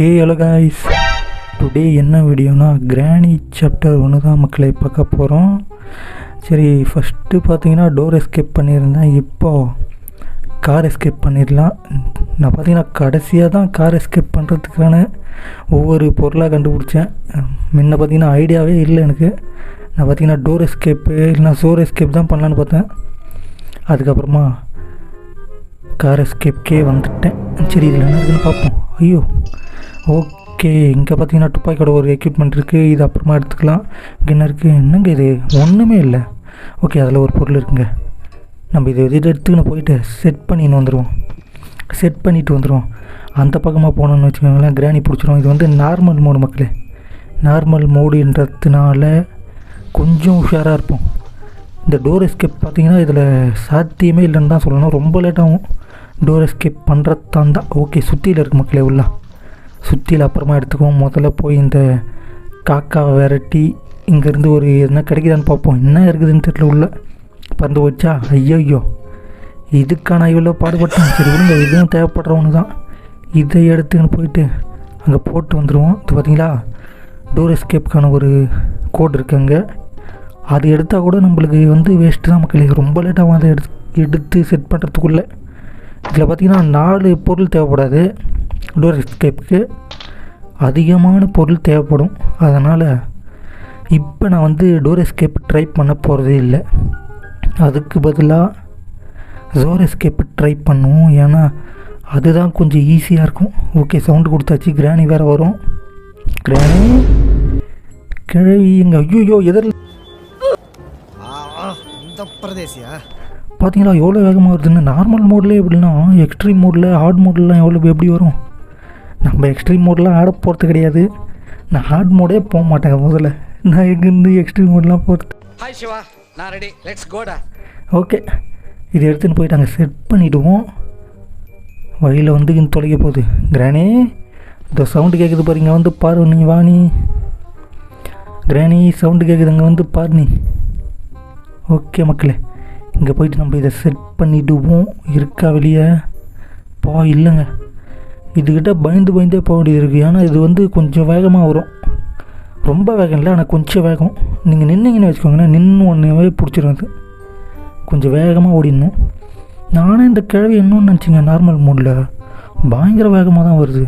Hey hello guys today என்ன வீடியோனா கிராணி chapter ஒன்று தான் மக்களை பார்க்க போகிறோம் சரி ஃபஸ்ட்டு பார்த்தீங்கன்னா டோர் எஸ்கேப் பண்ணியிருந்தேன். இப்போது கார் எஸ்கேப் பண்ணிடலாம். நான் பார்த்தீங்கன்னா கடைசியாக தான் கார் எஸ்கேப் பண்ணுறதுக்கான ஒவ்வொரு பொருளாக கண்டுபிடிச்சேன். முன்ன பார்த்தீங்கன்னா ஐடியாவே இல்லை எனக்கு. நான் பார்த்தீங்கன்னா டோர் எஸ்கேப்பு இல்லைனா சோர் எஸ்கேப் தான் பண்ணலான்னு பார்த்தேன். அதுக்கப்புறமா கார் எஸ்கேப்கே வந்துட்டேன். சரி இதில் என்ன இருக்குன்னு பார்ப்போம். ஐயோ ஓகே இங்கே பார்த்தீங்கன்னா துப்பாக்கியோட ஒரு எக்யூப்மெண்ட் இருக்குது இது அப்புறமா எடுத்துக்கலாம். இங்கே என்ன இருக்குது என்னங்க இது? ஒன்றுமே இல்லை. ஓகே அதில் ஒரு பொருள் இருக்குங்க. நம்ம இதை இதை எடுத்துக்கின்னு போயிட்டு செட் பண்ணின்னு வந்துடுவோம் செட் பண்ணிட்டு வந்துடுவோம் அந்த பக்கமாக போனோம்னு வச்சுக்கோங்களேன் கிராணி பிடிச்சிரும். இது வந்து நார்மல் மோடு மக்களே. நார்மல் மோடுன்றதுனால கொஞ்சம் உஷாராக இருப்போம். இந்த டோர் எஸ்கேப் பார்த்தீங்கன்னா இதில் சாத்தியமே இல்லைன்னு தான் சொல்லணும். ரொம்ப லேட்டாகும் டோர் எஸ்கேப் பண்ணுறதான் தான். ஓகே சுற்றியில் இருக்கு மக்களே உள்ள. சுற்றியில் அப்புறமா எடுத்துக்குவோம். முதல்ல போய் இந்த காக்காவை விரட்டி இங்கேருந்து ஒரு என்ன கிடைக்குதான்னு பார்ப்போம். என்ன இருக்குதுன்னு தெரியல உள்ள. பறந்து போச்சா? ஐயோ ஐயோ இதுக்கான இவ்வளோ பாடுபட்டேன் சரி விடுங்க. இதுவும் தேவைப்படுறவனு தான். இதை எடுத்துக்கின்னு போயிட்டு அங்கே போட்டு வந்துடுவோம் இது பார்த்தீங்களா டோர் எஸ்கேப்புக்கான ஒரு கோட் இருக்குங்க அது எடுத்தால் கூட நம்மளுக்கு வந்து வேஸ்ட்டு தான் மக்களே. ரொம்ப லேட்டாகும் அதை எடுத்து எடுத்து செட் பண்ணுறதுக்குள்ளே இதில் பார்த்தீங்கன்னா நாலு பொருள் தேவைப்படாது. டோர் எஸ்கேப்புக்கு அதிகமான பொருள் தேவைப்படும். அதனால் இப்போ நான் வந்து டோர் எஸ்கேப் ட்ரை பண்ண போகிறதே இல்லை. அதுக்கு பதிலாக ஜோர் எஸ்கேப் ட்ரை பண்ணுவோம். ஏன்னா அதுதான் கொஞ்சம் ஈஸியாக இருக்கும். ஓகே சவுண்டு கொடுத்தாச்சு. கிராணி வேறு வரும். கிராணி கிழவி எங்க? ஐயோ எதிரில் பிரதேசியா? பார்த்தீங்களா எவ்வளோ வேகமாக வருதுன்னு? நார்மல் மோட்லேயே எப்படின்னா எக்ஸ்ட்ரீம் மோடில் ஹார்ட் மோட்லாம் எவ்வளோ எப்படி வரும்? நம்ம எக்ஸ்ட்ரீம் மோட்லாம் ஆட போகிறது கிடையாது. நான் ஹார்ட் மோடே போக மாட்டேங்க முதல்ல. நான் எங்கேருந்து எக்ஸ்ட்ரீம் மோட்லாம் போகிறது ஹாய் சிவா நான் ரெடி லெட்ஸ் கோடா ஓகே இது எடுத்துன்னு போயிட்டு அங்கே செட் பண்ணிவிடுவோம் வழியில் வந்து இங்க தொலைக்க போகுது. கிராணி இந்த சவுண்டு கேட்குது பாருங்க வந்து பாரு நீ வா நீ. கிராணி சவுண்டு கேட்குது அங்கே வந்து பாரு நீ. ஓகே மக்களே இங்கே போயிட்டு நம்ம இதை செட் பண்ணிவிடுவோம் இருக்கா வெளியே? பா இல்லைங்க. இதுக்கிட்ட பயந்து பயந்தே போக வேண்டியது இருக்குது ஏன்னா இது வந்து கொஞ்சம் வேகமாக வரும். ரொம்ப வேகம் இல்லை ஆனால் கொஞ்சம் வேகம். நீங்கள் நின்னீங்கன்னு வச்சுக்கோங்களேன் நின்று ஒன்றாவே பிடிச்சிரும் அது. கொஞ்சம் வேகமாக ஓடிடணும். நானே இந்த கிழவி இன்னொன்று நினச்சிங்க நார்மல் மூடில் பயங்கர வேகமாக தான் வருது.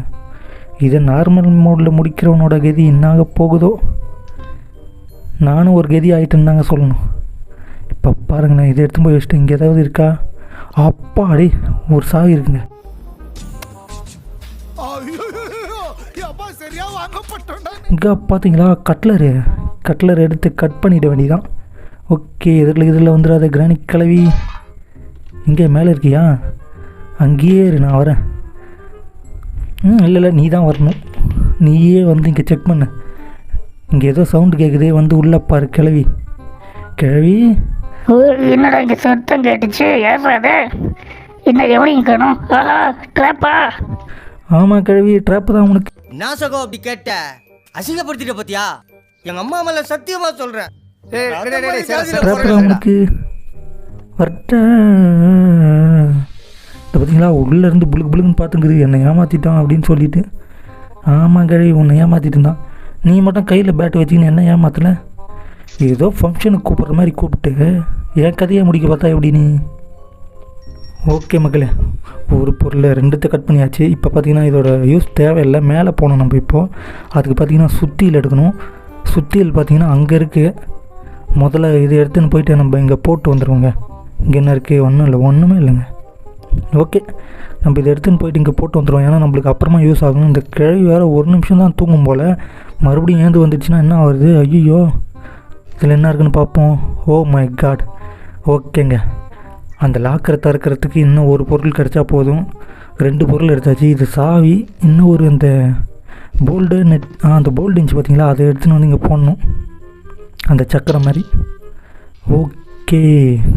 இதை நார்மல் மோடில் முடிக்கிறவனோட கதி என்னாக போகுதோ? நானும் ஒரு கதி ஆகிட்டேன்னு தாங்க சொல்லணும். இப்போ பாருங்கண்ணே இதை எடுத்து போய் வச்சுட்டு இங்கே ஏதாவது இருக்கா? அப்பா அடி ஒரு சாவி இருக்குங்க. இங்கே பார்த்தீங்களா கட்லரு. கட்லர் எடுத்து கட் பண்ணிட வேண்டியதான் ஓகே இதில் இதில் வந்துடாத கிரானிக் கிளவி இங்கே மேலே இருக்கியா? அங்கேயே இரு நான் வரேன். ம் இல்லை இல்லை நீ தான் வரணும். நீயே வந்து இங்கே செக் பண்ணு. இங்கே ஏதோ சவுண்டு கேட்குதே வந்து உள்ள பாரு கிளவி கிழவி? ஓய், என்னடா இங்க சத்தம் கேட்டுச்சு? ஏறாது என்ன எவனையும் காணும்? ஆஹா ட்ராப்பா ஆமாம் கிழவி ட்ராப்பு தான் உனக்கு. நான் சகோ அப்படி கேட்ட அசிங்கப்படுத்திட்ட பாத்தியா? எங்க அம்மா மேல சத்தியமா சொல்றேன். ட்ராப்பு தான் உனக்கு. வரட்ட. இந்த பார்த்தீங்களா உள்ளேருந்து புளுக்கு புளுக்குன்னு பார்த்துங்குது என்னை ஏமாற்றிட்டான் அப்படின்னு சொல்லிட்டு. ஆமாம் கிழவி உன்னை ஏமாற்றிட்டு இருந்தான். நீ மட்டும் கையில் பேட் வச்சுக்கின்னு என்ன ஏமாத்தலை? ஏதோ ஃபங்க்ஷனுக்கு கூப்பிட்ற மாதிரி கூப்பிட்டு. என் கதையை முடிக்க பார்த்தா எப்படி நீ? ஓகே மக்களே ஒரு பொருளை ரெண்டுத்தை கட் பண்ணியாச்சு. இப்போ பார்த்தீங்கன்னா இதோட யூஸ் தேவையில்லை. மேலே போகணும் நம்ம இப்போது அதுக்கு பார்த்தீங்கன்னா சுத்தியில் எடுக்கணும். சுத்தியில் பார்த்தீங்கன்னா அங்கே இருக்குது முதல்ல இதை எடுத்துன்னு போயிட்டு நம்ம இங்கே போட்டு வந்துடுவோங்க இங்கே என்ன இருக்குது ஒன்றும் இல்லை. ஒன்றுமே இல்லைங்க. ஓகே. நம்ம இதை எடுத்துன்னு போயிட்டு இங்கே போட்டு வந்துடுவோம் ஏன்னா நம்மளுக்கு அப்புறமா யூஸ் ஆகும் இந்த கிழவி வேறு ஒரு நிமிஷம் தான் தூங்கும் போல். மறுபடியும் ஏந்து வந்துடுச்சுன்னா என்ன ஆகுது ஐயோ இதில் என்ன இருக்குன்னு பார்ப்போம். ஓ மை காட் ஓகேங்க. அந்த லாக்கரை திறக்கிறதுக்கு இன்னும் ஒரு பொருள் கிடச்சா போதும். ரெண்டு பொருள் எடுத்தாச்சு. இது சாவி இன்னும் ஒரு அந்த போல்டு நெட் ஆ அந்த போல்டு இருந்துச்சு பார்த்தீங்களா அதை எடுத்துன்னு வந்து இங்கே போடணும். அந்த சக்கரம் மாதிரி. ஓகே.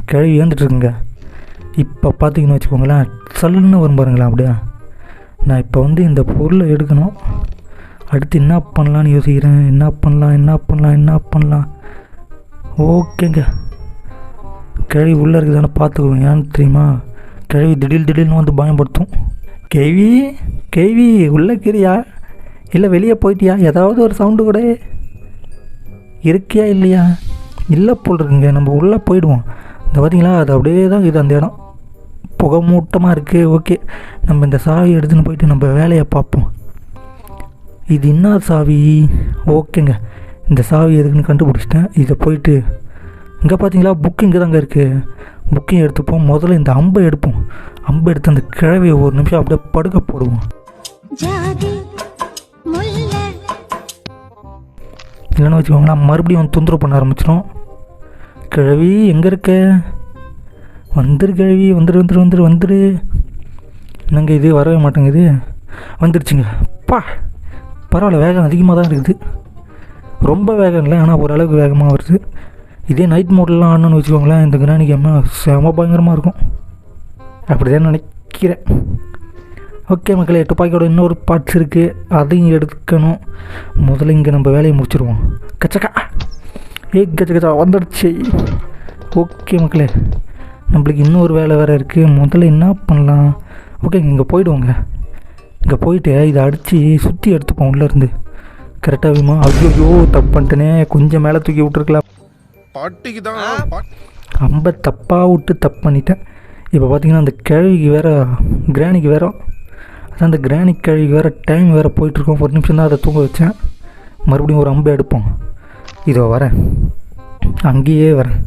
கிழவி ஏந்துட்டுருக்குங்க இப்போ பார்த்தீங்கன்னு வச்சுக்கோங்களேன். சல்லுன்னு வரும் பாருங்களேன் அப்படியே. நான் இப்போ வந்து இந்த பொருளை எடுக்கணும். அடுத்து என்ன பண்ணலான்னு யோசிக்கிறேன். என்ன பண்ணலாம் என்ன பண்ணலாம் என்ன பண்ணலாம். ஓகேங்க. கிழவி உள்ளே இருக்குதானே பார்த்துக்குவோம் ஏன்னு தெரியுமா? கிழவி திடீர் திடீர்னு வந்து பயன்படுத்தும் கேவி கேவி உள்ளே கிரியா இல்லை வெளியே போயிட்டியா? ஏதாவது ஒரு சவுண்டு கூட இருக்கியா இல்லையா? இல்லை போல் இருக்குங்க. நம்ம உள்ளே போயிடுவோம். இந்த பார்த்தீங்களா அது அப்படியே தான் இது அந்த இடம். புகை மூட்டமாக இருக்குது ஓகே. நம்ம இந்த சாவி எடுத்துன்னு போயிட்டு நம்ம வேலையை பார்ப்போம். இது என்ன சாவி? ஓகேங்க. இந்த சாவி எதுக்குன்னு கண்டுபிடிச்சிட்டேன். இதை போயிட்டு இங்கே பார்த்தீங்களா புக்கு இங்கே தாங்க இருக்குது புக்கையும் எடுத்துப்போம். முதல்ல இந்த அம்பை எடுப்போம். அம்பை எடுத்து அந்த கிழவியை ஒரு நிமிஷம் அப்படியே படுக்க போடுவோம். இல்லைன்னு வச்சுக்கோங்களேன் மறுபடியும் வந்து தொந்தரவு பண்ண ஆரம்பிச்சிடும் கிழவி எங்கே இருக்க? வந்துரு கிழவி வந்துரு வந்துரு வந்துரு வந்துரு. என்னங்க இது? வரவே மாட்டேங்குது வந்துருச்சுங்க. பா! பரவாயில்ல வேகம் அதிகமாக தான் இருக்குது. ரொம்ப வேகம் இல்லை ஆனால் ஓரளவுக்கு வேகமாக வருது. இதே நைட் மோட்லாம் ஆடணும்னு வச்சுக்கோங்களேன் இந்த கிராணி கேமு செம பயங்கரமாக இருக்கும். அப்படி தான் நினைக்கிறேன். ஓகே மக்களே துப்பாக்கியோட இன்னொரு பார்ட்ஸ் இருக்குது அதையும் எடுக்கணும். முதல்ல இங்கே நம்ம வேலையை முடிச்சிருவோம். கச்சக்கா. ஏ கச்ச கச்சா வந்துடுச்சு. ஓகே மக்களே நம்மளுக்கு இன்னொரு வேலை வேறு இருக்குது முதல்ல என்ன பண்ணலாம்? ஓகே இங்கே போயிடுவோங்க. இங்கே போயிட்டு இதை அடித்து சுற்றி எடுத்துப்போம் உள்ளேருந்து. கரெக்டாக வேணுமா? ஐயோ தப்பு பண்ணிட்டேனே. கொஞ்சம் மேலே தூக்கி விட்ருக்கலாம் பாட்டிக்கு தான் ரொம்ப தப்பாக விட்டு தப்பு பண்ணிட்டேன். இப்போ பார்த்தீங்கன்னா அந்த கிழவிக்கு வேற கிராணிக்கு வேற அதான் அந்த கிராணி கிழவிக்கு வேற டைம் வேறு போயிட்டுருக்கோம். ஒரு நிமிஷம் தான் அதை தூங்க வச்சேன். மறுபடியும் ஒரு அம்பு எடுப்போம். இதோ வரேன். அங்கேயே வரேன்.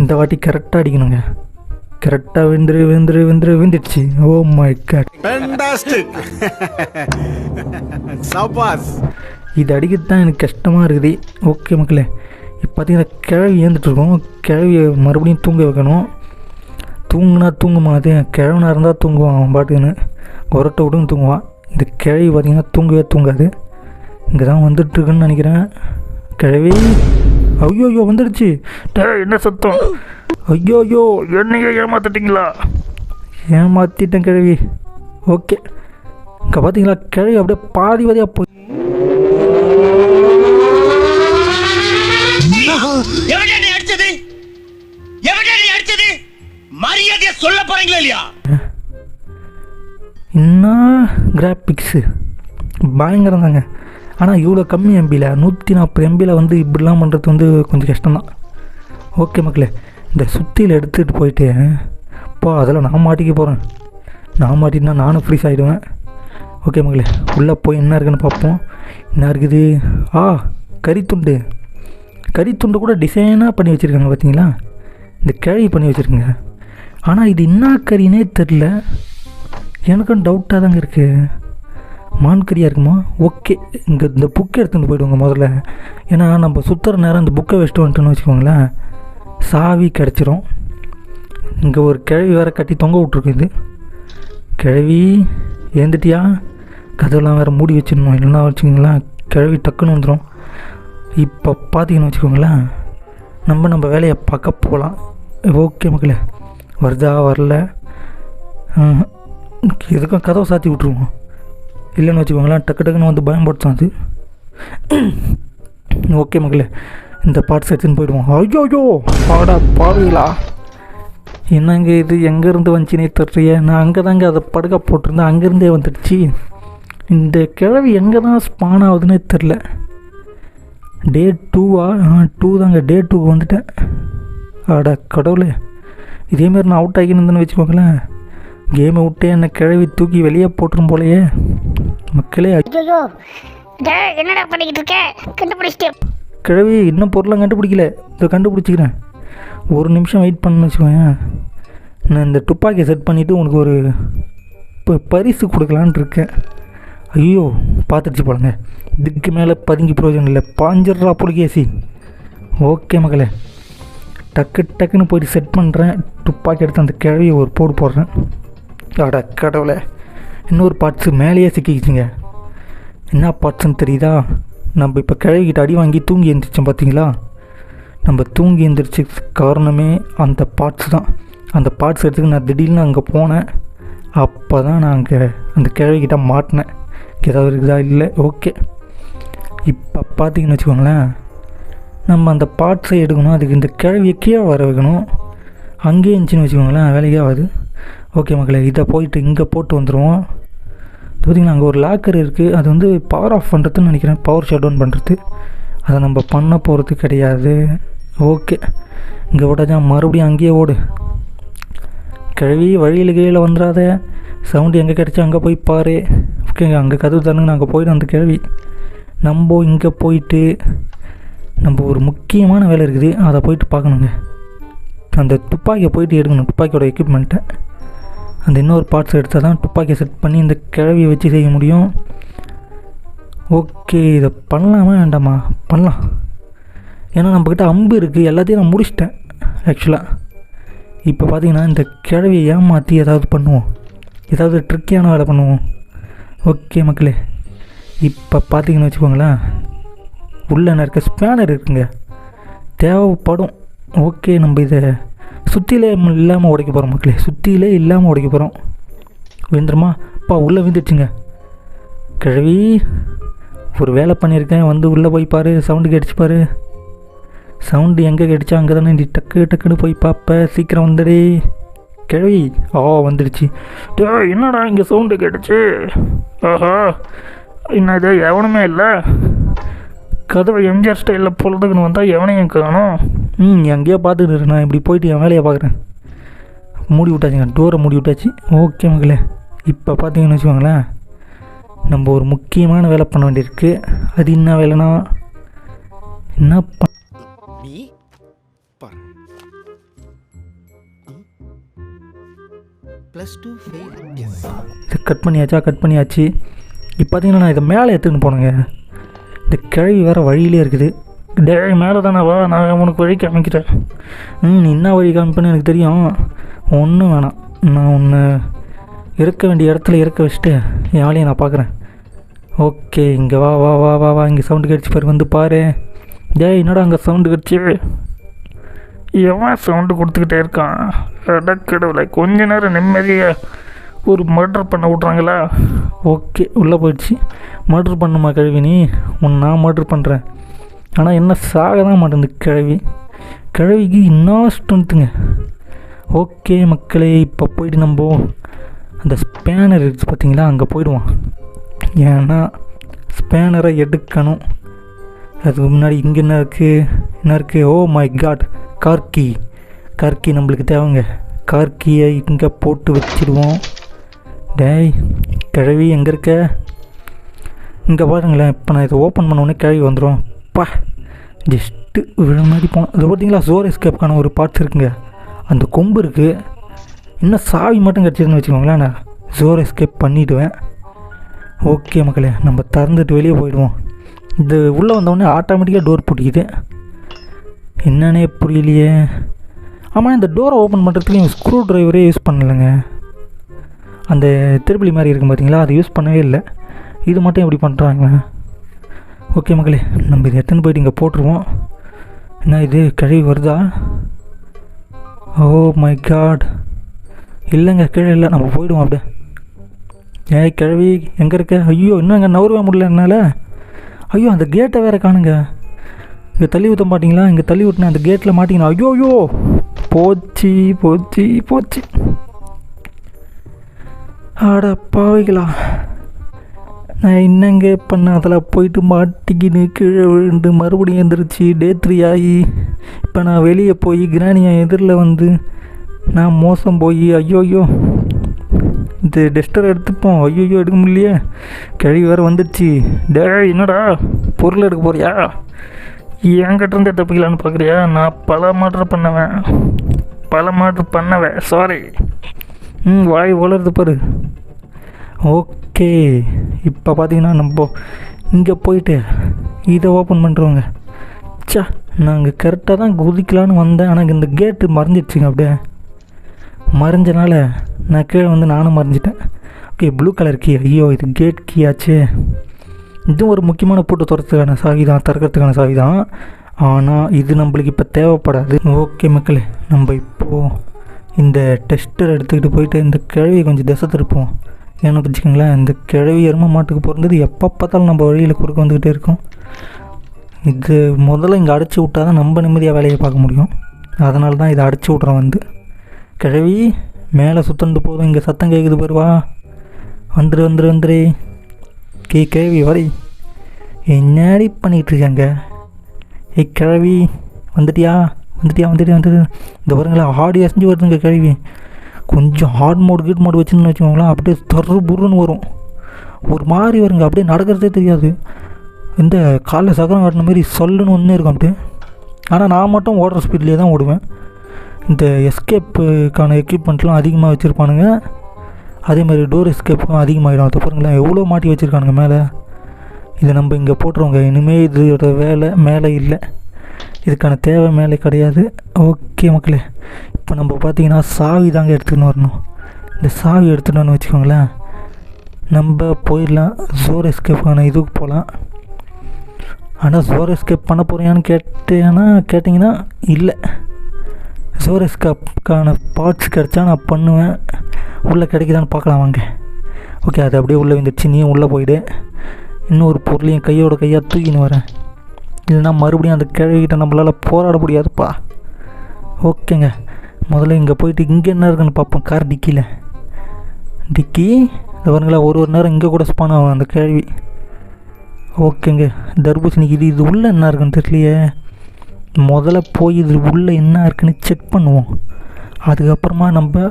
இந்த வாட்டி கரெக்டாக அடிக்கணுங்க. கரெக்டாக விழுந்துரு விழுந்துரு விழுந்துரு விழுந்துடுச்சு. ஓ மை காட் இது அடிக்கிறது தான் எனக்கு கஷ்டமாக இருக்குது. ஓகே மக்களே. பார்த்திங்கன்னா கிழவி ஏந்துட்டுருக்கோம் கிழவியை மறுபடியும் தூங்க வைக்கணும். தூங்குனா தூங்குமா அது? கிழவனாக இருந்தால் தூங்குவான் அவன் பாட்டுக்குன்னு. உரட்டை விடுன்னு தூங்குவான். இந்த கிழவி பார்த்திங்கன்னா தூங்கவே தூங்காது. இங்கே தான் வந்துட்டுருக்குன்னு நினைக்கிறேன். கிழவி? ஐயோ ஐயோ வந்துடுச்சு. டே என்ன சத்தம்? ஐயோ ஐயோ என்னையே ஏமாத்திட்டீங்களா? ஏமாற்றிட்டேன் கிழவி. ஓகே. இங்கே பார்த்தீங்களா கிழவி அப்படியே பாதி பாதியாக போய் சொல்ல போறீங்களா இல்லையா? என்ன கிராஃபிக்ஸு பயங்கரம் தாங்க ஆனால் இவ்வளோ கம்மி எம்பியில் நூற்றி நாற்பது எம்பியில் வந்து இப்படிலாம் பண்ணுறது வந்து கொஞ்சம் கஷ்டம்தான். ஓகே மக்களே இந்த சுத்தியில் எடுத்துகிட்டு போயிட்டு போ அதெல்லாம் நான் மாட்டிக்க போகிறேன் நான் மாட்டினா நானும் ஃப்ரீஸ் ஆகிடுவேன் ஓகே மக்களே உள்ளே போய் என்ன இருக்குன்னு பார்ப்போம். என்ன இருக்குது? ஆ கறித்துண்டு. கறித்துண்டு கூட டிசைனாக பண்ணி வச்சுருக்காங்க பார்த்தீங்களா இந்த கிழவி பண்ணி வச்சுருக்கேங்க. ஆனால் இது என்ன கறினே தெரில. எனக்கும் டவுட்டாக தாங்க இருக்குது மான் கறியாக இருக்குமா? ஓகே இங்கே இந்த புக்கை எடுத்துகிட்டு போயிடுவோங்க முதல்ல. ஏன்னா நம்ம சுற்றுற நேரம் இந்த புக்கை வச்சுட்டு வந்துட்டோன்னு வச்சுக்கோங்களேன். சாவி கிடச்சிரும். இங்கே ஒரு கிழவி வேற கட்டி தொங்க விட்ருக்கு இது. கிழவி ஏந்துட்டியா? கதவெல்லாம் வேறு மூடி வச்சிடணும். இல்லைன்னா வச்சுக்கோங்களேன் கிழவி டக்குன்னு வந்துடும் இப்போ பார்த்தீங்கன்னு வச்சுக்கோங்களேன் நம்ம நம்ம வேலையை பார்க்க போகலாம் ஓகே மக்களே. வருதா வரல? எதுக்கும் கதவை சாத்தி விட்ருவோம் இல்லைன்னு வச்சுக்கோங்களேன் டக்கு டக்குன்னு வந்து பயன்படுத்தும் அது. ஓகே மக்களே இந்த பார்ட்ஸ் எடுத்துன்னு போயிடுவோம். ஐயோ ஐயோ பாடா பாவீங்களா? என்னங்க இது? எங்கேருந்து வந்துச்சுனே தெரியலையே. நான் அங்கே தாங்க அதை படுக்க போட்டிருந்தேன். அங்கேருந்தே வந்துடுச்சு. இந்த கிழவி எங்கே தான் ஸ்பான் ஆகுதுன்னே தெரில டே டூவா ஆ டூ தாங்க. டே டூ வந்துட்டேன். அட கடவுளே. இதேமாரி நான் அவுட் ஆகியிருந்தேன்னு வச்சுக்கோங்களேன். கேமை விட்டே என்னை கிழவி தூக்கி வெளியே போட்டுரும் போலையே. மக்களே என்னடா பண்ணிக்கிட்டு இருக்க? கண்டுபிடிச்சிட்டு. கிழவி இன்னும் பொருளாக கண்டுபிடிக்கல. இதை கண்டுபிடிச்சிக்கிறேன். ஒரு நிமிஷம் வெயிட் பண்ணு வச்சுக்கோங்க நான் இந்த துப்பாக்கியை செட் பண்ணிவிட்டு உனக்கு ஒரு இப்போ பரிசு கொடுக்கலான்னு இருக்கேன். ஐயோ பார்த்துடுச்சு போலங்க இதுக்கு மேலே பதுங்கி பிரயோஜனம் இல்லை. பாஞ்சிட்றா புலிகேசி. ஓகே மகளே டக்கு டக்குன்னு போயிட்டு செட் பண்ணுறேன் துப்பாக்கி எடுத்து அந்த கிழவியை ஒரு போடு போடுறேன். அட கடவுளை. இன்னொரு பார்ட்ஸு மேலேயே சிக்கிக்கிச்சுங்க. என்ன பார்ட்ஸ்ன்னு தெரியுதா? நம்ம இப்போ கிழவிக்கிட்ட அடி வாங்கி தூங்கி எழுந்திரிச்சோம் பார்த்தீங்களா நம்ம தூங்கி எழுந்திரிச்சதுக்கு காரணமே அந்த பார்ட்ஸ் தான். அந்த பார்ட்ஸ் எடுத்துக்கு நான் திடீர்னு அங்கே போனேன். அப்போ தான் நான் அங்கே அந்த கிழவிக்கிட்ட மாட்டினேன். ஏதாவது இருக்குதா? இல்லை. ஓகே. இப்போ பார்த்தீங்கன்னு வச்சுக்கோங்களேன். நம்ம அந்த பார்ட்ஸை எடுக்கணும். அதுக்கு இந்த கிழவியை கீழே வர வைக்கணும். அங்கேயே இருந்துச்சுன்னு வச்சுக்கோங்களேன் வேலைக்கே ஆகாது. ஓகே மக்களே இதை போயிட்டு இங்கே போட்டு வந்துடுவோம் பார்த்தீங்கன்னா அங்கே ஒரு லாக்கர் இருக்குது அது வந்து பவர் ஆஃப் பண்ணுறதுன்னு நினைக்கிறேன். பவர் ஷட் டவுன் பண்ணுறது அதை நம்ம பண்ண போகிறது கிடையாது. ஓகே இங்கே ஓடாதான் மறுபடியும் அங்கேயே ஓடு. கிழவி வழியில் கீழே வந்துடாத சவுண்டு எங்கே கிடச்சா அங்கே போய் பாரு. ஓகேங்க அங்கே கதவு தானுங்க நாங்கள் போயிடும் அந்த கிழவி. நம்ம இங்கே போயிட்டு நம்ம ஒரு முக்கியமான வேலை இருக்குது அதை போயிட்டு பார்க்கணுங்க. அந்த துப்பாக்கியை போயிட்டு எடுக்கணும் துப்பாக்கியோட எக்யூப்மெண்ட்டை அந்த இன்னொரு பார்ட்ஸ் எடுத்தால் தான் துப்பாக்கியை செட் பண்ணி இந்த கிழவியை வச்சு செய்ய முடியும். ஓகே இதை பண்ணலாமா வேண்டாமா? பண்ணலாம். ஏன்னா நம்மக்கிட்ட அம்பு இருக்குது எல்லாத்தையும் நான் முடிச்சிட்டேன் ஆக்சுவலாக இப்போ பார்த்தீங்கன்னா இந்த கிழவியை ஏமாற்றி ஏதாவது பண்ணுவோம். ஏதாவது ட்ரிக்கியான வேலை பண்ணுவோம். ஓகே மக்களே. இப்போ பார்த்தீங்கன்னு வச்சுக்கோங்களேன் உள்ளே என்ன இருக்க ஸ்பேனர் இருக்குங்க. தேவைப்படும். ஓகே நம்ம இதை சுற்றிலே இல்லாமல் உடைக்க போகிறோம் மக்களே. சுற்றிலே இல்லாமல் உடைக்க போகிறோம் விழுந்துருமா? அப்பா உள்ளே விழுந்துடுச்சுங்க கிழவி ஒரு வேலை பண்ணியிருக்கேன். வந்து உள்ளே போய் பாரு. சவுண்டு கேட்டுச்சு பாரு. சவுண்டு எங்கே கேட்டுச்சோ அங்கே தானே நீ டக்கு டக்குன்னு போய் பார்ப்ப. சீக்கிரம் வந்துடு. கிழவி ஆ வந்துடுச்சு. என்னடா இங்கே சவுண்டு கேட்டுச்சு? ஆஹா என்னது எவனுமே இல்லை. கதவை எம்ஜிஆர் ஸ்டைலில் பொழுதுக்குன்னு வந்தால் எவனையும் காணும். ம் எங்கேயோ பார்த்துக்கிட்டு இரு, நான் இப்படி போயிட்டு என் வேலையை பார்க்குறேன். மூடி விட்டாச்சுங்க டோரை மூடி விட்டாச்சு. ஓகே மக்களே இப்போ பார்த்தீங்கன்னு வச்சுக்கோங்களேன் நம்ம ஒரு முக்கியமான வேலை பண்ண வேண்டியிருக்கு. அது என்ன வேலைனா என்ன இதை கட் பண்ணியாச்சா கட் பண்ணியாச்சு. இப்போ பார்த்தீங்கன்னா நான் இதை மேலே எடுத்துன்னு போனேங்க. இந்த கிழவி வேறு வழியிலே இருக்குது. டே மேலே தானே வா நான் உனக்கு வழி காமிக்கிறேன் ம் நீ என்ன வழி காமிப்பேன்னு எனக்கு தெரியும். ஒன்றும் வேணாம். நான் ஒன்று இருக்க வேண்டிய இடத்துல இருக்க வச்சுட்டு என் வேலையை நான் பார்க்குறேன். ஓகே இங்கே வா வா வா வா வா இங்கே சவுண்டு கிடச்சி பாரு வந்து பாரு. டேய் என்னடா அங்கே சவுண்டு கிடச்சி எவன் சவுண்டு கொடுத்துக்கிட்டே இருக்கான். கடவுளை கொஞ்ச நேரம் நிம்மதியாக ஒரு மர்டர் பண்ண விட்றாங்களா? ஓகே உள்ளே போயிடுச்சு. மர்டர் பண்ணுமா கழுவி நீ? உன் நான் மர்டர் பண்ணுறேன் ஆனால் என்ன சாக தான் மாட்டேங்குது கிழவி. கிழவிக்கு இன்னும் ஸ்ட்ரென்த்துங்க ஓகே மக்களே இப்போ போயிட்டு நம்ம அந்த ஸ்பேனர் இருக்குது பார்த்தீங்களா அங்கே போயிடுவான் ஏன்னா ஸ்பேனரை எடுக்கணும். அதுக்கு முன்னாடி இங்கே என்ன இருக்குது என்ன இருக்குது ஓ மை காட் கார்கி கார்கி நம்மளுக்கு தேவைங்க. கார்கியை இங்கே போட்டு வச்சிடுவோம். டேய் கிழவி எங்கே இருக்க? இங்கே பாருங்களேன் இப்போ நான் இதை ஓப்பன் பண்ணோடனே கிழவி வந்துடும் பா ஜஸ்ட்டு விழ மாதிரி போனோம் அது பார்த்தீங்களா ஜோர் எஸ்கேப்கான ஒரு பார்ட்ஸ் இருக்குங்க. அந்த கொம்பு இருக்குது இன்னும் சாவி மட்டும் கிடச்சிதுன்னு வச்சுக்கோங்களேன் நான். ஜோர் எஸ்கேப் பண்ணிவிடுவேன் ஓகே மக்களே நம்ம திறந்துட்டு வெளியே போயிடுவோம். இது உள்ளே வந்தோடனே ஆட்டோமேட்டிக்காக டோர் பிடிக்குது என்னன்னே புரியலையே. ஆமாம் இந்த டோரை ஓப்பன் பண்ணுறதுக்கு ஸ்க்ரூ ட்ரைவரே யூஸ் பண்ணலைங்க. அந்த திருப்பலி மாதிரி இருக்கும் பார்த்தீங்களா? அதை யூஸ் பண்ணவே இல்லை. இது மட்டும் எப்படி பண்ணுறாங்க ஓகே மக்களே நம்ம இதை எடுத்துன்னு போயிட்டு இங்கே போட்டுருவோம். என்ன இது கழுவி வருதா? ஓ மை காட் இல்லைங்க கீழே இல்லை. நம்ம போயிடுவோம் அப்படியே. ஏய் கிழவி எங்கே இருக்க? ஐயோ இன்னும் அங்கே நவரவே முடியல என்னால். ஐயோ அந்த கேட்டை வேறு காணுங்க. இங்கே தள்ளி ஊற்ற மாட்டிங்களா இங்கே தள்ளி விட்டுனேன் அந்த கேட்டில் மாட்டிங்கன்னா ஐயோ ஐயோ. போச்சு போச்சு போச்சு. ஆட பாவைகளா. நான் என்னங்க பண்ண அதில் போயிட்டு மாட்டிக்கின்னு கீழே விழுந்து மறுபடியும் எந்திரிச்சு டேத்ரி ஆகி இப்போ நான் வெளியே போய் கிராணியன் எதிரில் வந்து நான் மோசம் போய் ஐயோ ஐயோ இந்த டெஸ்டர் எடுத்துப்போம். ஐயோ எடுக்க முடியலையே. கழிவு வேறு வந்துடுச்சு. டே என்னடா? பொருள் எடுக்க போறியா? என்கிட்ட இருந்து தப்பிக்கலான்னு பார்க்குறியா? நான் பல மாற்றம் பண்ணுவேன். பல மாற்றம் பண்ணவேன். சாரி ம் வாய் வளருது பாரு. ஓகே. இப்போ பார்த்தீங்கன்னா நம்ம இங்கே போயிட்டு இதை ஓப்பன் பண்ணுறோங்க ச்சா நாங்கள் கரெக்டாக தான் குதிக்கலான்னு வந்தேன். ஆனால் இந்த கேட்டு மறைஞ்சிடுச்சுங்க அப்படியே. மறைஞ்சனால நான் கீழே வந்து நானும் மறைஞ்சிட்டேன். ஓகே ப்ளூ கலர் கீ ஐயோ இது கேட் கீ ஆச்சு. இதுவும் ஒரு முக்கியமான பூட்டு துறத்துக்கான சாவி தான் திறக்கிறதுக்கான சாவி தான் ஆனால் இது நம்மளுக்கு இப்போ தேவைப்படாது. ஓகே மக்களே நம்ம இப்போது இந்த டெஸ்டர் எடுத்துக்கிட்டு போயிட்டு இந்த கிழவியை கொஞ்சம் திசை திருப்போம் ஏன்னு வச்சுக்கோங்களேன் இந்த கிழவி எரும மாட்டுக்கு பிறந்தது எப்போ பார்த்தாலும் நம்ம வழியில் குறுக்க வந்துக்கிட்டே இருக்கும். இது முதல்ல இங்கே அடித்து விட்டா தான் நம்ம நிம்மதியாக வேலையை பார்க்க முடியும். அதனால தான் இதை அடித்து விட்றோம் வந்து. கிழவி மேலே சுத்தண்டு போதும். இங்கே சத்தம் கேட்குது பாருவா வந்துரு வந்துரு வந்துரு. கே கிழவி வரை. என்னடி பண்ணிகிட்டு இருக்காங்க? ஏய் கிழவி வந்துட்டியா? வந்துட்டியா வந்துட்டியா வந்துட்டு இந்த பாருங்களேன் ஆடி அசைஞ்சு வருதுங்க கிழவி. கொஞ்சம் ஹார்ட் மோடு கீட் மோடு வச்சுன்னு வச்சுக்கோங்களேன் அப்படியே தரு புருன்னு வரும். ஒரு மாதிரி வருங்க அப்படியே நடக்கிறதே தெரியாது. இந்த காலில் சக்கரம் காட்டின மாதிரி சொல்லுன்னு ஒன்று இருக்கும் அப்படியே. ஆனால் நான் மட்டும் ஓடுற ஸ்பீட்லேயே தான் ஓடுவேன். இந்த எஸ்கேப்புக்கான எக்யூப்மெண்ட்லாம் அதிகமாக வச்சுருப்பானுங்க. அதே மாதிரி டோர் எஸ்கேப்புக்கும் அதிகமாகிடும் அது பாருங்களேன் எவ்வளோ மாட்டி வச்சுருக்கானுங்க மேலே. இதை நம்ம இங்கே போட்டுருவோங்க. இனிமேல் இதோட வேலை மேலே இல்லை. இதுக்கான தேவை மேலே கிடையாது. ஓகே மக்களே. இப்போ நம்ம பார்த்தீங்கன்னா சாவி தாங்க எடுத்துன்னு வரணும். இந்த சாவி எடுத்துட்டோன்னு வச்சுக்கோங்களேன். நம்ம போயிடலாம். ஜோர் எஸ்கேப்பான இதுக்கு போகலாம். ஆனால் ஜோர் எஸ்கேப் பண்ண போறியான்னு கேட்டேன்னா கேட்டிங்கன்னா இல்லை. ஜோர் எஸ்கேப்க்கான பார்ட்ஸ் கிடச்சா நான் பண்ணுவேன். உள்ளே கிடைக்குதான்னு பார்க்கலாம் வாங்க. ஓகே அது அப்படியே உள்ளே வந்துடுச்சு நீயும் உள்ளே போயிடு. இன்னொரு பொருளையும் கையோட கையாக தூக்கின்னு வரேன். இல்லைன்னா மறுபடியும் அந்த கிழவிக்கிட்ட நம்மளால் போராட முடியாதுப்பா. ஓகேங்க முதல்ல இங்கே போயிட்டு இங்கே என்ன இருக்குன்னு பார்ப்போம். கார் டிக்கியில் டிக்கி இந்த பாருங்களா ஒரு ஒரு நேரம் இங்கே கூட ஸ்பான் ஆகும் அந்த கேள்வி. ஓகேங்க. தர்பூசணிக்கு இது இது உள்ளே என்ன இருக்குன்னு தெரியலையே. முதல்ல போய் இது உள்ளே என்ன இருக்குன்னு செக் பண்ணுவோம். அதுக்கப்புறமா நம்ம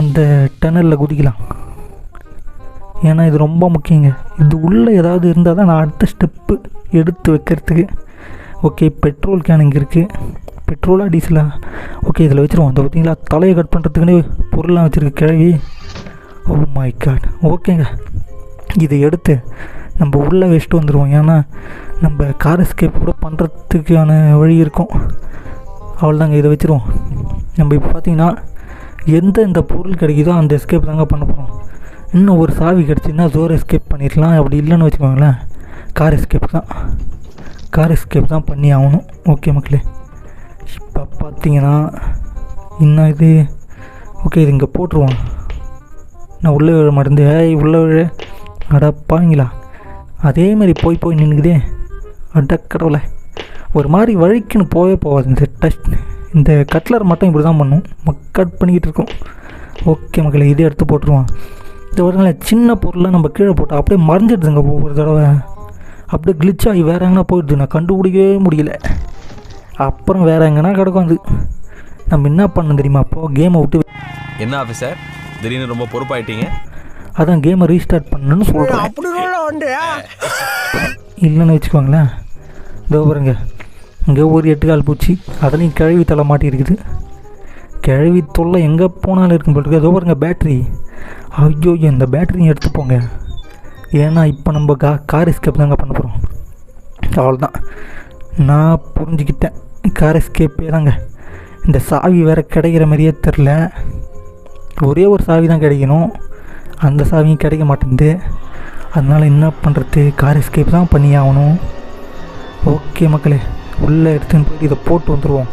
அந்த டனலில் குதிக்கலாம். ஏன்னா இது ரொம்ப முக்கியங்க. இது உள்ளே ஏதாவது இருந்தால் தான் நான் அடுத்த ஸ்டெப்பு எடுத்து வைக்கிறதுக்கு. ஓகே பெட்ரோல் கேன் இங்கே இருக்குது பெட்ரோலா டீசலா ஓகே இதில் வச்சுருவோம். அந்த பார்த்தீங்களா? தலையை கட் பண்ணுறதுக்குன்னு பொருள்லாம் வச்சுருக்கு கிழவி. ஓ மை காட் ஓகேங்க இதை எடுத்து நம்ம உள்ளே வச்சுட்டு வந்துடுவோம் ஏன்னா நம்ம கார் எஸ்கேப் கூட பண்ணுறதுக்கான வழி இருக்கும். அவ்வளோதாங்க இதை வச்சுருவோம். நம்ம இப்போ பார்த்தீங்கன்னா எந்த இந்த பொருள் கிடைக்குதோ அந்த எஸ்கேப் தாங்க பண்ண போகிறோம் இன்னும் ஒரு சாவி கிடச்சின்னா ஜோர் எஸ்கேப் பண்ணிடலாம். அப்படி இல்லைன்னு வச்சுக்கோங்களேன். கார் எஸ்கேப் தான். கார் எஸ்கேப் தான் பண்ணி ஆகணும். ஓகே மக்களே. இப்போ பார்த்தீங்கன்னா இன்னும் இது ஓகே இது இங்கே போட்டுருவோம். நான் உள்ளே விழ மாட்டேந்து ஏய் உள்ளே விழ. அடப்பாங்களா அதே மாதிரி போய் போய் நின்றுக்குதே அடக்கடவுளை ஒரு மாதிரி வழிக்குன்னு போவே போகாது இந்த டச். இந்த கட்லர் மட்டும் இப்படி தான் பண்ணும். கட் பண்ணிக்கிட்டு இருக்கோம். ஓகே மக்களை இதே எடுத்து போட்டுருவோம். இந்த நாள் சின்ன பொருளை நம்ம கீழே போட்டால் அப்படியே மறைஞ்சிடுதுங்க ஒவ்வொரு தடவை. அப்படியே glitch ஆகி வேற எங்கன்னா போயிடுது? நான் கண்டுபிடிக்கவே முடியல. அப்புறம் வேற எங்கன்னா கிடக்கும் அது. நம்ம என்ன பண்ணணும் தெரியுமா? அப்போது கேமை விட்டு என்ன ஆஃபீஸர் திடீர்னு ரொம்ப பொறுப்பாயிட்டீங்க. அதான் கேமை ரீஸ்டார்ட் பண்ணணும்னு சொல்கிறேன் இல்லைன்னு வச்சுக்கோங்களேன். இதோ பாருங்க. இங்கே ஒரு எட்டு கால் பூச்சி. அதுலேயும் கிழவி தலை மாட்டி இருக்குது. கிழவி தொல்லை எங்கே போனாலும் இருக்கும் இருக்கு. அதோ பாருங்க பேட்ரி ஐயோ இந்த பேட்டரியும் எடுத்து போங்க. ஏன்னா இப்போ நம்ம கா கார் எஸ்கேப் தாங்க பண்ண போகிறோம் அவ்வளோதான் நான் புரிஞ்சுக்கிட்டேன். கார் எஸ்கேப்பே தாங்க இந்த சாவி வேறு கிடைக்கிற மாதிரியே தெரில. ஒரே ஒரு சாவி தான் கிடைக்கணும். அந்த சாவியும் கிடைக்க மாட்டேங்குது அதனால் என்ன பண்ணுறது கார் எஸ்கேப் தான் பண்ணி ஆகணும். ஓகே மக்களே உள்ளே எடுத்துன்னு போயிட்டு இதை போட்டு வந்துடுவோம்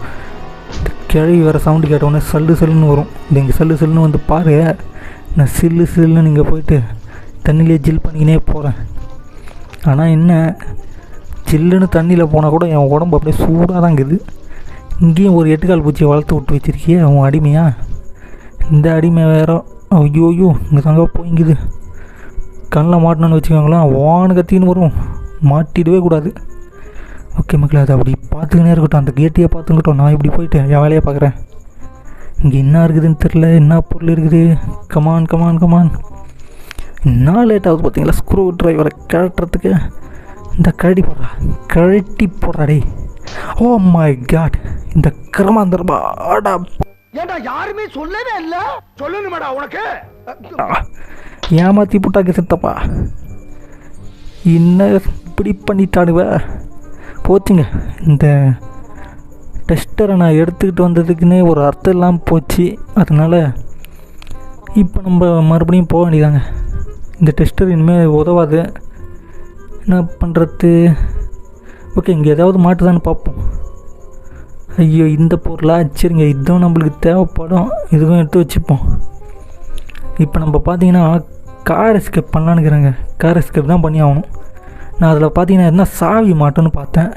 கிழவி வேறு சவுண்டு கேட்டவுடனே சல்லு சல்லுன்னு வரும். இது இங்கே சல்லு சல்லுன்னு வந்து பாரு. நான் சில்லு சில்லுன்னு நீங்கள் போயிட்டு தண்ணியிலே ஜில் பண்ணிக்கினே போகிறேன் ஆனால் என்ன? ஜில்லுன்னு தண்ணியில் போனால் கூட என் உடம்பு அப்படியே சூடாக தான் இருக்குது. இங்கேயும் ஒரு எட்டுக்கால் பூச்சியை வளர்த்து விட்டு வச்சிருக்கியே அவன் அடிமையா? இந்த அடிமை வேற ஐயோயோ இங்கே தங்க போய்ங்குது. கண்ணில் மாட்டினோன்னு வச்சுக்கோங்களேன் வானு கத்தின்னு வரும். மாட்டிடவே கூடாது. ஓகே மக்களே அது அப்படி பார்த்துக்கினே இருக்கட்டும். அந்த கேட்டையே பார்த்துக்கிட்டோம். நான் இப்படி போயிட்டு என் வேலையை பார்க்குறேன். இங்கே என்ன இருக்குதுன்னு தெரில என்ன பொருள் இருக்குது? Come on come on come on என்ன லேட் ஆகுது பார்த்தீங்களா? ஸ்க்ரூ ட்ரைவரை கேட்டுறதுக்கு இந்த கழட்டி போடுறா. கழட்டி போடுறா டேய். ஓ மை காட் இந்த கிரமாந்தரமா ஆடா ஏண்டா யாருமே சொல்லவே இல்ல? சொல்லணுமாடா உனக்கு. ஏமாத்தி புட்டாக்க சித்தப்பா. என்ன இப்படி பண்ணிட்டானுவ? போச்சுங்க. இந்த டெஸ்டரை நான் எடுத்துக்கிட்டு வந்ததுக்குன்னே ஒரு அர்த்தம் இல்லாமல் போச்சு. அதனால் இப்போ நம்ம மறுபடியும் போக வேண்டியதாங்க இந்த டெஸ்டர் இனிமேல் உதவாது. என்ன பண்ணுறது ஓகே இங்கே ஏதாவது மாட்டுதான்னு பார்ப்போம். ஐயோ இந்த பொருளா? சரிங்க இதுவும் நம்மளுக்கு தேவைப்படும். இதுவும் எடுத்து வச்சுப்போம். இப்போ நம்ம பார்த்தீங்கன்னா கார் எஸ்கேப் பண்ணலான்னுக்குறேங்க. கார் எஸ்கேப் தான் பண்ணி ஆகணும். நான் அதில் பார்த்தீங்கன்னா என்ன சாவி மாட்டோன்னு பார்த்தேன்.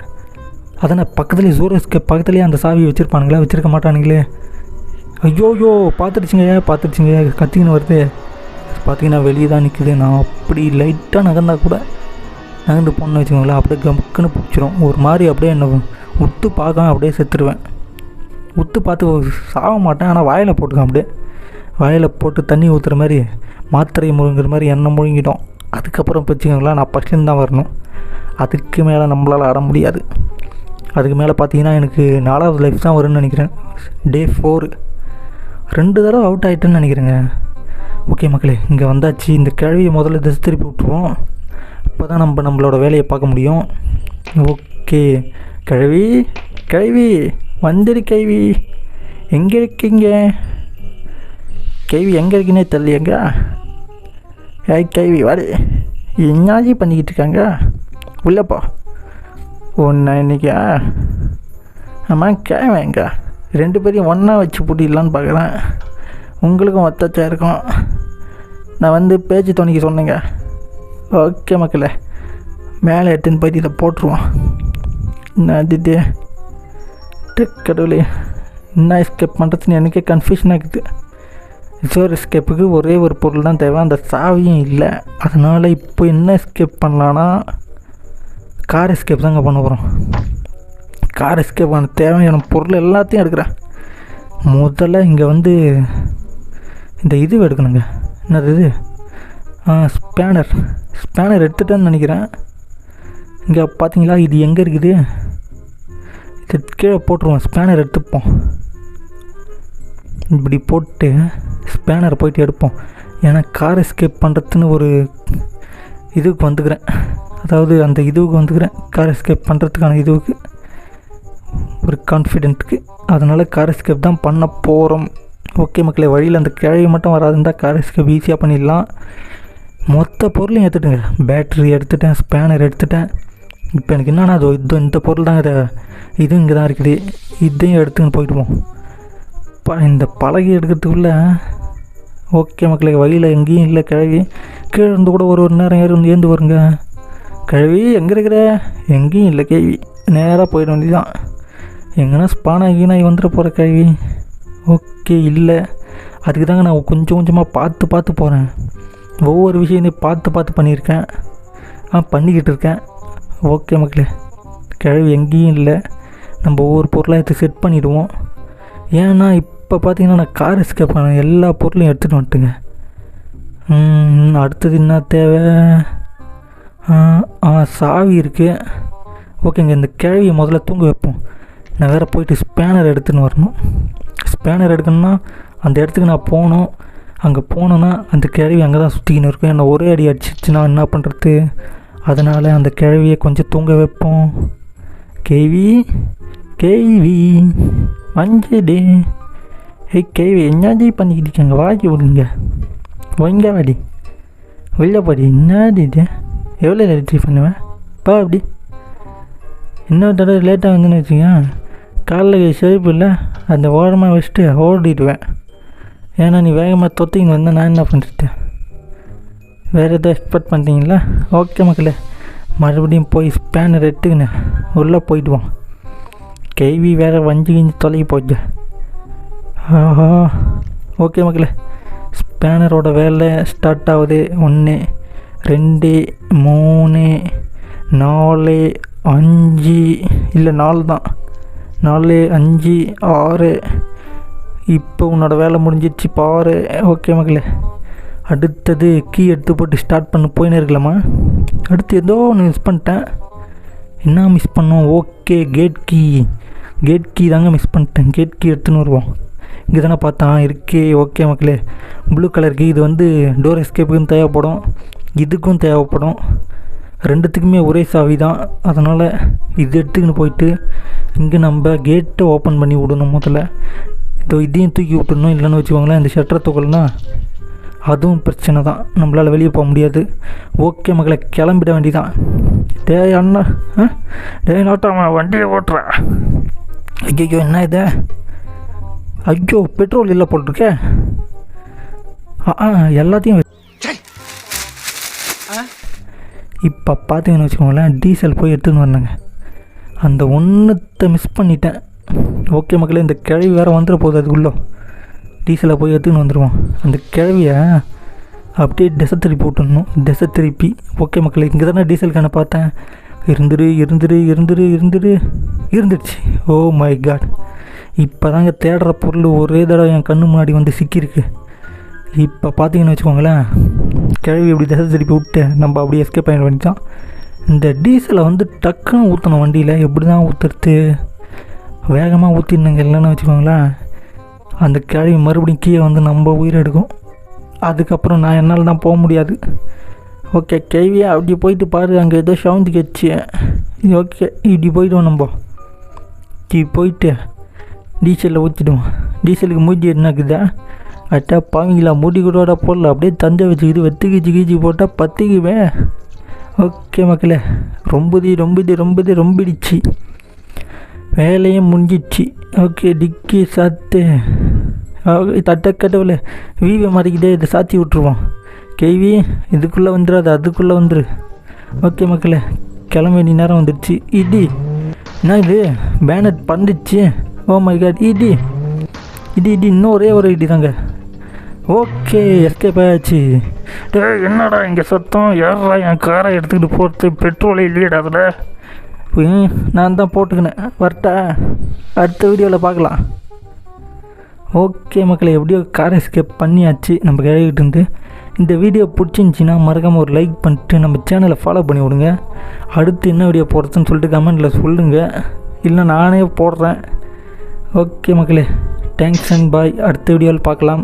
அதானே பக்கத்துலேயே ஜூரோ எஸ்கேப் பக்கத்துலேயே அந்த சாவி வச்சுருப்பானுங்களா? வச்சுருக்க மாட்டானுங்களே. ஐயோயோ பார்த்துருச்சிங்கய்யா பார்த்துடுச்சுங்க. கத்திக்கின்னு வருது. பார்த்தீங்கன்னா வெளியே தான் நிற்குது நான் அப்படி லைட்டாக நகர்ந்தால் கூட நகர்ந்து போன வச்சுக்கோங்களேன் அப்படியே கமுக்குன்னு பிடிச்சிரும். ஒரு மாதிரி அப்படியே என்ன உத்து பார்க்காம அப்படியே செத்துருவேன். உத்து பார்த்து சாக மாட்டேன் ஆனால் வாயில் போட்டுக்கேன் அப்படியே. வாயில் போட்டு தண்ணி ஊற்றுற மாதிரி மாத்திரை முழுங்குற மாதிரி எண்ணெய் முழுங்கிட்டோம். அதுக்கப்புறம் வச்சுக்கோங்களேன் நான் ஃபஸ்ட்டு தான் வரணும். அதுக்கு மேலே நம்மளால் ஆட முடியாது. அதுக்கு மேலே பார்த்தீங்கன்னா எனக்கு நாலாவது லைஃப் தான் வரும்னு நினைக்கிறேன். டே ஃபோர் ரெண்டு தடவை அவுட் ஆகிட்டேன்னு நினைக்கிறேங்க. ஓகே மக்களே இங்கே வந்தாச்சு. இந்த கேள்வியை முதல்ல திசை திருப்பி விட்ருவோம் அப்போ தான் நம்ம நம்மளோட வேலையை பார்க்க முடியும். ஓகே. கிழவி கிழவி. வந்துரு கேள்வி எங்கே இருக்கீங்க? கைவி எங்கே இருக்குன்னே தெரியலையங்க. ஏய் கைவி வாடி. என்னாச்சு பண்ணிக்கிட்டு இருக்காங்க? உள்ளப்பா ஒன்றா இன்னைக்கா? ஆமாம் கேவேங்க ரெண்டு பேரையும் ஒன்றா வச்சு பூட்டிடலான்னு பார்க்குறேன் உங்களுக்கும் ஒத்தச்சா இருக்கும். நான் வந்து பேச்சு துணைக்கு சொன்னேங்க. ஓகே மக்களே. மேலே எடுத்துன்னு போயிட்டு இதை போட்டுருவோம். என்ன டெக் கடவுளே. என்ன எஸ்கேப் பண்ணுறதுன்னு எனக்கே கன்ஃபியூஷன் ஆகுது. ரிசோர் எஸ்கேப்புக்கு ஒரே ஒரு பொருள் தான் தேவை. அந்த சாவியும் இல்லை. அதனால் இப்போ என்ன எஸ்கேப் பண்ணலான்னா கார் எஸ்கேப் தாங்க பண்ண போகிறோம் கார் எஸ்கேப் பண்ண தேவையான பொருள் எல்லாத்தையும் எடுக்கிறேன். முதல்ல இங்கே வந்து இந்த இது எடுக்கணுங்க. என்னது இது? ஸ்பேனர் ஸ்பேனர் எடுத்துட்டேன்னு நினைக்கிறேன். இங்கே பார்த்தீங்களா இது எங்கே இருக்குது? இது கீழே போட்டுருவோம். ஸ்பேனர் எடுத்துப்போம். இப்படி போட்டு ஸ்பேனர் போயிட்டு எடுப்போம். ஏன்னா கார் எஸ்கேப் பண்ணுறதுன்னு ஒரு இதுக்கு வந்துக்கிறேன். அதாவது அந்த இதுவுக்கு வந்துக்கிறேன். கார் எஸ்கேப் பண்ணுறதுக்கான இதுவுக்கு. ஒரு கான்ஃபிடென்ட்டுக்கு அதனால் கார் எஸ்கேப் தான் பண்ண போகிறோம் ஓகே மக்களே வழியில் அந்த கிழவி மட்டும் வராதுந்தா கார் எஸ்கேப் ஈஸியாக பண்ணிடலாம். மொத்த பொருளையும் எடுத்துட்டுங்க பேட்ரி எடுத்துட்டேன் ஸ்பேனர் எடுத்துட்டேன். இப்போ எனக்கு என்னன்னா அது இது இந்த பொருள் தான் இதை. இது இங்கே தான் இருக்குது. இதையும் எடுத்துன்னு போயிடுவோம். ப இந்த பழகி எடுக்கிறதுக்குள்ள ஓகே மக்களே வழியில் எங்கேயும் இல்லை கிழவி. கீழே இருந்து கூட ஒரு ஒரு நேரம் ஏறி ஏந்து வருங்க. கிழவி எங்கே இருக்கிற? எங்கேயும் இல்லை கேள்வி நேராக போயிட வேண்டியதான் எங்கன்னா ஸ்பானா கீனாகி வந்துட போகிற கேள்வி ஓகே இல்லை. அதுக்கு தாங்க நான் கொஞ்சம் கொஞ்சமாக பார்த்து பார்த்து போகிறேன் ஒவ்வொரு விஷயத்தையும் பார்த்து பார்த்து பண்ணியிருக்கேன். ஆ பண்ணிக்கிட்டு இருக்கேன். ஓகே மக்களே கிழவி எங்கேயும் இல்லை. நம்ம ஒவ்வொரு பொருளாக எடுத்து செட் பண்ணிவிடுவோம் ஏன்னா இப்போ பார்த்தீங்கன்னா நான் கார் எஸ்கேப் பண்ண எல்லா பொருளையும் எடுத்துகிட்டு வந்துட்டுங்க. அடுத்தது என்ன தேவை? ஆ ஆ, சாவி இருக்குது ஓகேங்க இந்த கிழவியை முதல்ல தூங்க வைப்போம். நான் வேறு போயிட்டு ஸ்பேனர் எடுத்துன்னு வரணும். ஸ்பேனர் எடுக்கணும்னா அந்த இடத்துக்கு நான் போகணும். அங்கே போனோன்னா அந்த கிழவி அங்கே தான் சுற்றிக்கின்னு இருக்கும். என்ன ஒரே அடி அடிச்சிச்சுன்னா என்ன பண்ணுறது அதனால் அந்த கிழவியை கொஞ்சம் தூங்க வைப்போம். கேவி கேவி மஞ்சடே ஏய் கேவி என்னாடி பண்ணிக்கிட்டு இருக்காங்க? வாங்கி விடுங்க. ஒங்க வாடி. வெளில போடி. என்னடி இது? எவ்வளோ ரிட்ரீவ் பண்ணுவேன் பா அப்படி. இன்னொரு தடவை லேட்டாக வந்துன்னு வச்சுக்கேன் காலில் செருப்பு இல்லை. அந்த ஓரமாக வச்சுட்டு ஓடிடுவேன். ஏன்னா நீ வேகமாக தொத்தின்னு வந்தால் நான் என்ன பண்ணுறது வேறு எதாவது எக்ஸ்பெக்ட் பண்ணுறீங்களா ஓகே மக்களே. மறுபடியும் போய் ஸ்பேனர் எடுத்துக்கின்னு உள்ளே போயிடுவோம். கேவி வேறு வஞ்சி கிஞ்சி தொலைகி போச்சு. ஆஹா. ஓகே மக்களே. ஸ்பேனரோட வேலை ஸ்டார்ட் ஆகுது. ஒன்று ரெண்டு மூணு நாலு அஞ்சு. இல்லை நாலு தான் நாலு அஞ்சு ஆறு இப்போ உன்னோட வேலை முடிஞ்சிடுச்சு பாரு. ஓகே மக்களே அடுத்தது கீ எடுத்து போட்டு ஸ்டார்ட் பண்ண போயின்னு இருக்கலாமா? அடுத்து ஏதோ ஒன்று மிஸ் பண்ணிட்டேன். என்ன மிஸ் பண்ணோம்? Okay gate key gate key தாங்க மிஸ் பண்ணிட்டேன். கேட் கீ எடுத்துன்னு வருவோம். இங்கே தானே பார்த்தான். இருக்கே ஓகே மக்களே ப்ளூ கலர் கீ இது வந்து டோர் எஸ்கேப்புக்கும் தேவைப்படும். இதுக்கும் தேவைப்படும். ரெண்டுத்துக்குமே ஒரே சாவி தான். அதனால் இது எடுத்துக்கின்னு போயிட்டு இங்கே நம்ம கேட்டை ஓப்பன் பண்ணி விடணும் முதல்ல. இதோ இதையும் தூக்கி விட்டுணும் இல்லைன்னு வச்சுக்கோங்களேன் இந்த ஷட்டரை தூக்கலனா அதுவும் பிரச்சனை தான். நம்மளால் வெளியே போக முடியாது. ஓகே மக்களை கிளம்பிட வேண்டியதான் டே அண்ணா ஆ? டே நாட்டாம வண்டியை ஓட்டுறா ஐயோ என்ன இது? ஐயோ பெட்ரோல் இல்லை போட்டிருக்கே ஆ ஆ எல்லாத்தையும் இப்போ பார்த்தீங்கன்னு வச்சுக்கோங்களேன் டீசல் போய் எடுத்துன்னு வரணுங்க. அந்த ஒன்றுத்தை மிஸ் பண்ணிட்டேன். ஓகே மக்களே இந்த கிழவி வேறு வந்துட போகுது அதுக்குள்ளே. டீசலை போய் எடுத்துன்னு வந்துடுவோம் அந்த கிழவியை அப்படியே திசை திருப்பி விட்டுடணும் திசை திருப்பி ஓகே மக்களே இங்கே தானே டீசல் கேனை பார்த்தேன். இருந்துரு இருந்துரு இருந்துரு இருந்துரு. இருந்துடுச்சு ஓ மை காட் இப்போ தாங்க தேடுற பொருள் ஒரே தடவை என் கண்ணு முன்னாடி வந்து சிக்கியிருக்கு. இப்போ பார்த்தீங்கன்னு வச்சுக்கோங்களேன் கிழவி இப்படி திசை திருப்பி விட்டு நம்ம அப்படியே எஸ்கேப் பண்ணிட்டு வேண்டியதான் இந்த டீசலை வந்து டக்குன்னு ஊற்றணும் வண்டியில். எப்படி தான் ஊற்றுறது வேகமாக ஊற்றினுங்க இல்லைன்னு வச்சுக்கோங்களேன். அந்த கிழவி மறுபடியும் கீழே வந்து நம்ம உயிர் எடுக்கும். அதுக்கப்புறம் நான் என்னால் தான் போக முடியாது. ஓகே கேள்வியா அப்படி போயிட்டு பாரு அங்கே ஏதோ சவுண்டு கேச்சு ஓகே இப்படி போயிடுவோம் நம்ம. இப்படி போயிட்டு டீசலில் ஊற்றிடுவோம் டீசலுக்கு மூடி என்னக்குதா அட்டா பாவீங்களா மூடி கூட போடல. அப்படியே தந்தை வச்சுக்கிது வெத்து கீச்சு கீச்சு போட்டால் பத்திக்குவே ஓகே மக்களே ரொம்பதி ரொம்பதி ரொம்பதி ரொம்பிடுச்சு. வேலையும் முடிஞ்சிச்சு ஓகே டிக்கி சாத்து. தட்ட கட்டவில் வீவை மாறிக்கிட்டே இதை சாத்தி விட்ருவோம் கேவி இதுக்குள்ளே வந்துடாது அதுக்குள்ளே வந்துரு. ஓகே மக்களே கிளம்ப வேண்டிய நேரம் வந்துடுச்சு இடி. என்ன இது? பேனட் பந்துச்சு ஓ oh மை காட் இடி. இடி இடி இன்னும் ஒரே ஒரு இடி தாங்க. ஓகே எஸ்கேப் ஆயாச்சு. என்னடா இங்கே சத்தம்? யாரா என் காரை எடுத்துக்கிட்டு போகிறது பெட்ரோலே இல்லையடா அதில். ம், நான் தான் போட்டுக்கினேன். வரட்டா அடுத்த வீடியோவில் பார்க்கலாம். ஓகே மக்களே எப்படியோ கார் எஸ்கேப் பண்ணியாச்சு. நம்ம கிழக்கிட்டு இருந்து இந்த வீடியோ பிடிச்சிருந்துச்சின்னா மறக்காமல் ஒரு லைக் பண்ணிட்டு நம்ம சேனலை ஃபாலோ பண்ணி விடுங்க. அடுத்து என்ன வீடியோ போடுறதுன்னு சொல்லிட்டு கமெண்ட்டில் சொல்லுங்கள் இல்லை நானே போடுறேன். ஓகே மக்களே தேங்க்ஸ் அண்ட் பாய் அடுத்த வீடியோவில் பார்க்கலாம்.